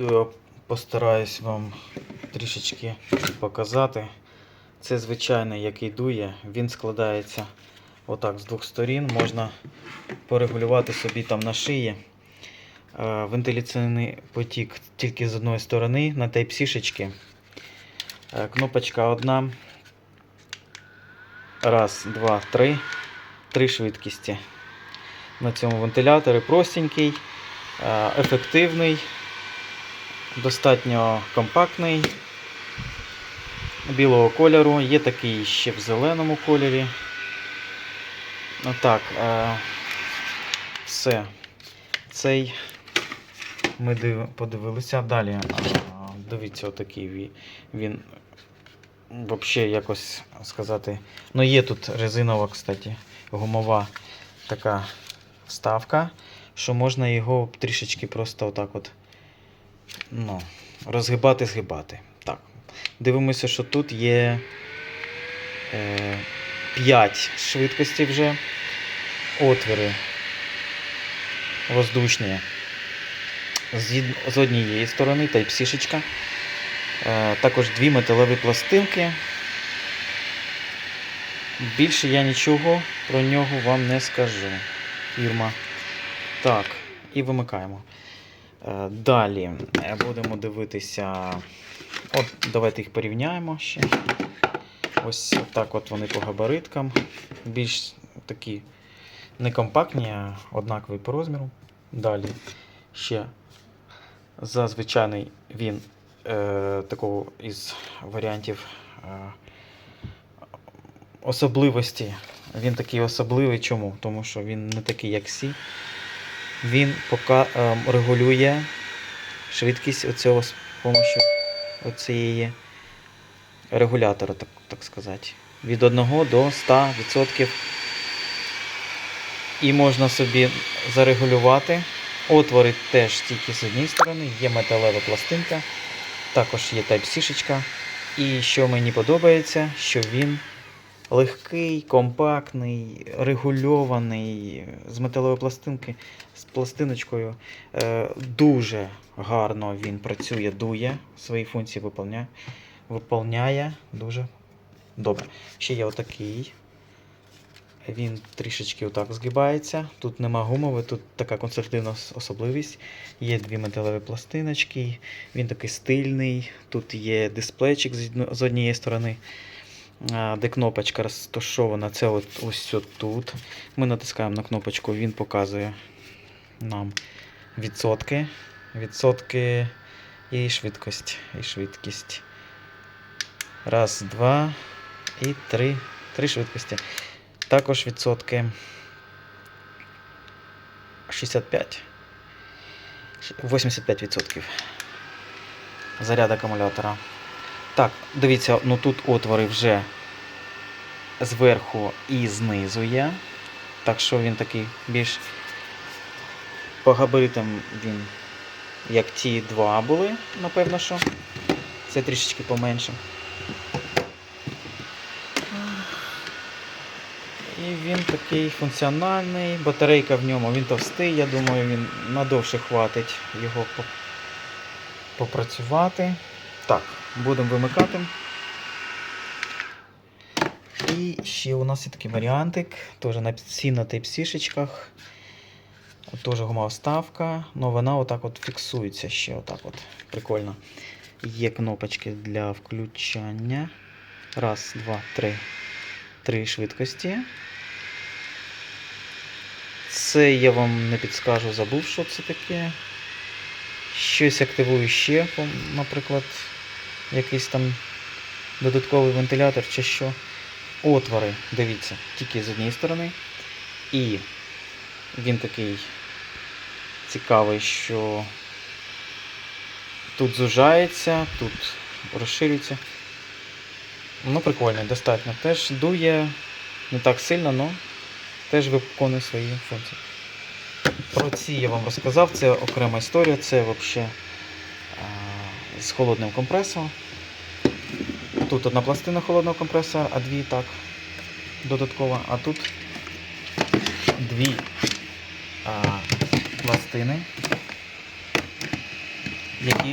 відео постараюсь вам трішечки показати. Це звичайний, який дує. Він складається отак з двох сторін. Можна порегулювати собі там на шиї. Е, Вентиляційний потік тільки з одної сторони на Type-C-шечки. Е, Кнопочка одна. Раз, два, три. Три швидкісті. На цьому вентиляторі простенький, е, ефективний, достатньо компактний, білого кольору. Є такий ще в зеленому кольорі. Отак. е, Все. Цей ми див- подивилися. Далі. а, Дивіться, отакий ві- він. Взагалі, якось сказати. Ну, є тут резинова, кстати, гумова така вставка, що можна його трішечки просто отак от ну, розгибати, згибати. Так. Дивимося, що тут є е, 5 швидкостей вже. Отвіри воздушні. З, з однієї сторони, Type-C-шечка. Е, також дві металеві пластинки. Більше я нічого про нього вам не скажу. Фірма. Так, і вимикаємо. Е, Далі е, будемо дивитися. От, давайте їх порівняємо ще. Ось так от вони по габариткам. Більш такі не компактні, а однакові по розміру. Далі ще зазвичайний він е, такого із варіантів е, особливості. Він такий особливий. Чому? Тому що він не такий, як всі. Він пока, е, регулює швидкість оцього з допомогою оцієї регулятора, так, так сказати. Від 1 до 100%. І можна собі зарегулювати. Отвори теж тільки з однієї сторони, є металева пластинка, також є Type-C-шечка. І що мені подобається, що він легкий, компактний, регульований, з металевої пластинки, з пластиночкою. Е, Дуже гарно він працює, дує, свої функції виповняє, виповняє дуже добре. Ще є отакий. Він трішечки отак згибається. Тут нема гумови, тут така конструктивна ос- особливість. Є дві металеві пластиночки, він такий стильний. Тут є дисплейчик з однієї сторони, де кнопочка розташована. Це от ось тут. Ми натискаємо на кнопочку, він показує нам відсотки. Відсотки і швидкість. І швидкість. Раз, два і три. Три швидкості. Також відсотки 65. 85 відсотків. Заряд акумулятора. Так, дивіться, ну тут отвори вже зверху і знизу є. Так що він такий більш по габаритам він, як ті два були, напевно, що. Це трішечки поменше. І він такий функціональний, батарейка в ньому, він товстий, я думаю, він надовше хватить його попрацювати. Так, будемо вимикати. І ще у нас є такий варіантик, теж на всі на Type-C-шечках. Теж гумова вставка, але вона отак от фіксується ще отак от. Прикольно. Є кнопочки для включання. Раз, два, три. Три швидкості. Це я вам не підскажу, забув, що це таке. Щось активую ще, наприклад, якийсь там додатковий вентилятор чи що. Отвори, дивіться, тільки з однієї сторони. І він такий цікавий, що тут зужається, тут розширюється. Ну, прикольно, достатньо. Теж дує не так сильно, але теж виконує свої функції. Про ці я вам розказав, це окрема історія, це взагалі з холодним компресором. Тут одна пластина холодного компресора, а дві так додатково, а тут дві а, пластини, які